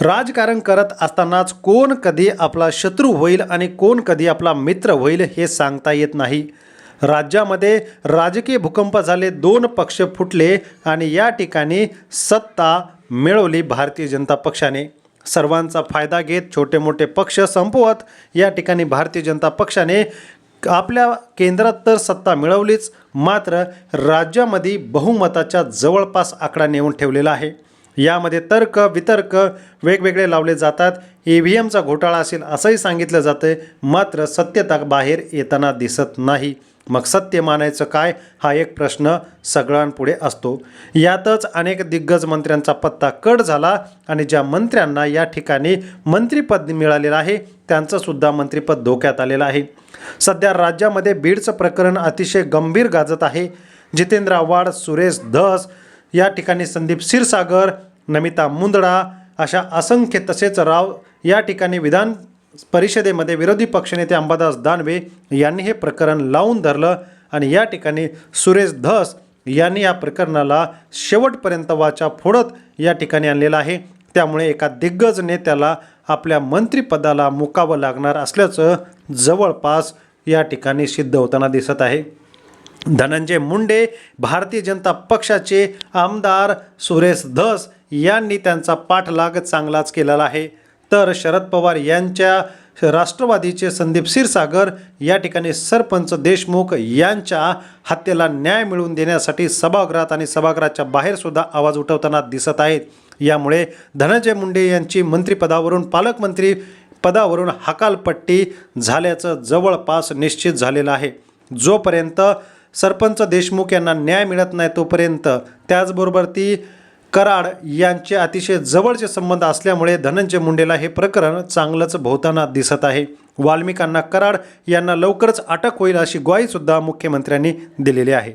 राजकारण करत असतानाच कोण कधी आपला शत्रू होईल आणि कोण कधी आपला मित्र होईल हे सांगता येत नाही. राज्यामध्ये राजकीय भूकंप झाले दोन पक्ष फुटले आणि या ठिकाणी सत्ता मिळवली भारतीय जनता पक्षाने. सर्वांचा फायदा घेत छोटे मोठे पक्ष संपवत या ठिकाणी भारतीय जनता पक्षाने आपल्या केंद्रात तर सत्ता मिळवलीच मात्र राज्यामध्ये बहुमताच्या जवळपास आकडा नेऊन ठेवलेला आहे. यामध्ये तर्क वितर्क वेगवेगळे लावले जातात. ई व्ही एमचा घोटाळा असेल असंही सांगितलं जातं मात्र सत्यता बाहेर येताना दिसत नाही. मग सत्य मानायचं काय? हा एक प्रश्न सगळ्यांपुढे असतो. यातच अनेक दिग्गज मंत्र्यांचा पत्ता कट झाला आणि ज्या मंत्र्यांना या ठिकाणी मंत्रिपद मिळालेलं आहे त्यांचंसुद्धा मंत्रिपद धोक्यात आलेलं आहे. सध्या राज्यामध्ये बीडचं प्रकरण अतिशय गंभीर गाजत आहे. जितेंद्र आव्हाड सुरेश धस या ठिकाणी संदीप क्षीरसागर नमिता मुंदडा अशा असंख्य तसेच राव या ठिकाणी विधान परिषदेमध्ये विरोधी पक्षनेते अंबादास दानवे यांनी हे प्रकरण लावून धरलं आणि या ठिकाणी सुरेश धस यांनी या प्रकरणाला शेवटपर्यंत वाचा फोडत या ठिकाणी आणलेला आहे. त्यामुळे एका दिग्गज नेत्याला आपल्या मंत्रिपदाला मुकावं लागणार असल्याचं जवळपास या ठिकाणी सिद्ध होताना दिसत आहे. धनंजय मुंडे भारतीय जनता पक्षाचे आमदार सुरेश धस यांनी त्यांचा पाठलाग चांगलाच केलेला आहे. तर शरद पवार यांच्या राष्ट्रवादीचे संदीप क्षीरसागर या ठिकाणी सरपंच देशमुख यांच्या हत्येला न्याय मिळवून देण्यासाठी सभागृहात आणि सभागृहाच्या बाहेरसुद्धा आवाज उठवताना दिसत आहेत. यामुळे धनंजय मुंडे यांची मंत्रिपदावरून पालकमंत्री पदावरून हकालपट्टी झाल्याचं जवळपास निश्चित झालेलं आहे. जोपर्यंत सरपंच देशमुख यांना न्याय मिळत नाही तोपर्यंत त्याचबरोबर ती कराड यांचे अतिशय जवळचे संबंध असल्यामुळे धनंजय मुंडेला हे प्रकरण चांगलंच भोवताना दिसत आहे. वाल्मिकांना कराड यांना लवकरच अटक होईल अशी ग्वाहीसुद्धा मुख्यमंत्र्यांनी दिलेली आहे.